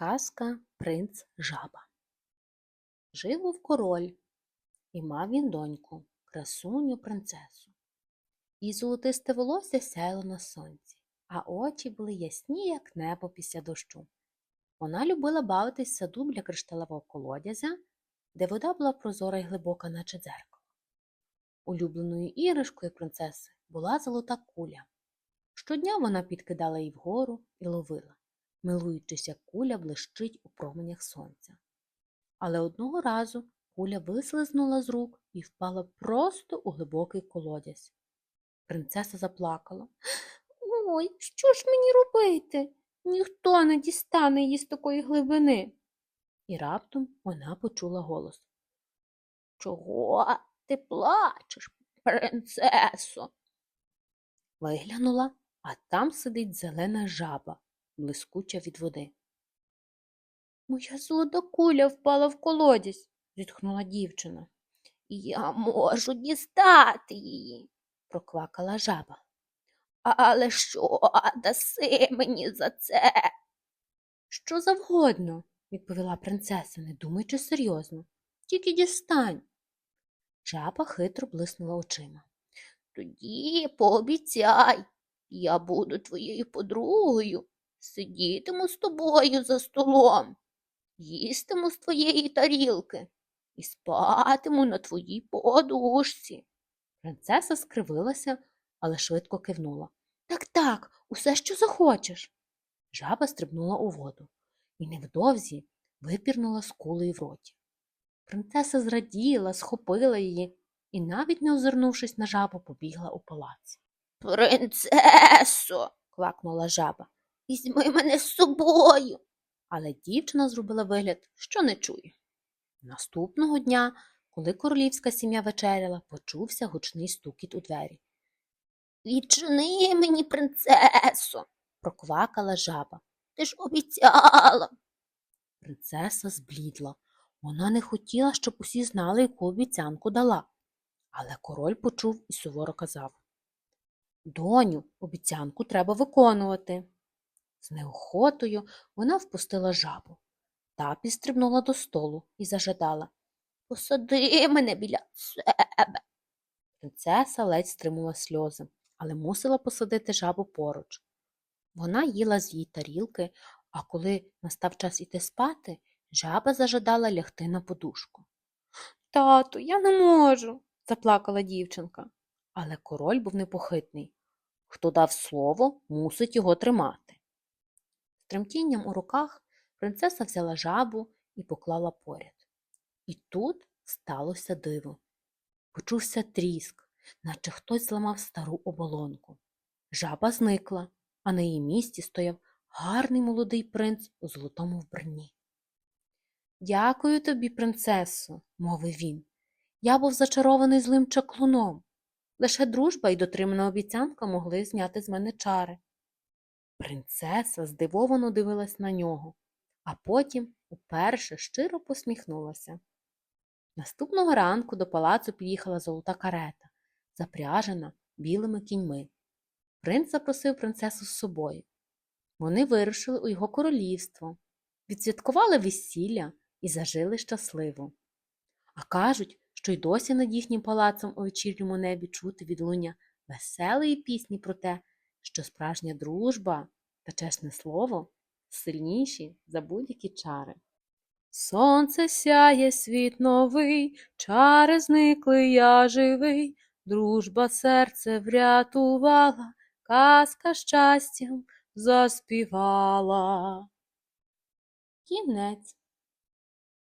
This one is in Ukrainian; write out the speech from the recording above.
Казка Принц Жаба. Жив був король, і мав він доньку, красуню принцесу. Її золотисте волосся сяяло на сонці, а очі були ясні, як небо після дощу. Вона любила бавитись в саду біля кришталевого колодязя, де вода була прозора й глибока, наче дзеркало. Улюбленою іграшкою принцеси була золота куля. Щодня вона підкидала її вгору і ловила милуючись, як куля блищить у променях сонця. Але одного разу куля вислизнула з рук і впала просто у глибокий колодязь. Принцеса заплакала. Ой, що ж мені робити? Ніхто не дістане її з такої глибини. І раптом вона почула голос. Чого ти плачеш, принцесо? Виглянула, а там сидить зелена жаба блискуча від води. Моя золота куля впала в колодязь, зітхнула дівчина. Я можу дістати її, проквакала жаба. Але що даси мені за це? Що завгодно, відповіла принцеса, не думаючи серйозно. Тільки дістань. Жаба хитро блиснула очима. Тоді пообіцяй, я буду твоєю подругою Сидітиму з тобою за столом, їстиму з твоєї тарілки і спатиму на твоїй подушці. Принцеса скривилася, але швидко кивнула. Так, так, усе, що захочеш. Жаба стрибнула у воду і невдовзі випірнула з кулею в роті. Принцеса зраділа, схопила її і, навіть не озирнувшись на жабу, побігла у палац. Принцесо. квакнула жаба. Візьми мене з собою. Але дівчина зробила вигляд, що не чує. Наступного дня, коли королівська сім'я вечеряла, почувся гучний стукіт у двері. Відчини мені, принцесо, проквакала жаба. Ти ж обіцяла. Принцеса зблідла. Вона не хотіла, щоб усі знали, яку обіцянку дала. Але король почув і суворо казав Доню, обіцянку треба виконувати. З неохотою вона впустила жабу. Та підстрибнула до столу і зажадала Посади мене біля себе. Принцеса ледь стримала сльози, але мусила посадити жабу поруч. Вона їла з її тарілки, а коли настав час іти спати, жаба зажадала лягти на подушку. Тату, я не можу, заплакала дівчинка. Але король був непохитний. Хто дав слово, мусить його тримати. Тремтінням у руках принцеса взяла жабу і поклала поряд. І тут сталося диво. Почувся тріск, наче хтось зламав стару оболонку. Жаба зникла, а на її місці стояв гарний молодий принц у золотому вбранні. Дякую тобі, принцесо, мовив він. Я був зачарований злим чаклуном. Лише дружба і дотримана обіцянка могли зняти з мене чари. Принцеса здивовано дивилась на нього, а потім уперше щиро посміхнулася. Наступного ранку до палацу під'їхала золота карета, запряжена білими кіньми. Принц запросив принцесу з собою. Вони вирушили у його королівство, відсвяткували весілля і зажили щасливо. А кажуть, що й досі над їхнім палацом у вечірньому небі чути відлуння веселої пісні про те, що справжня дружба та чесне слово сильніші за будь-які чари. Сонце сяє світ новий, чари зникли, я живий, дружба серце врятувала, казка щастям заспівала. Кінець.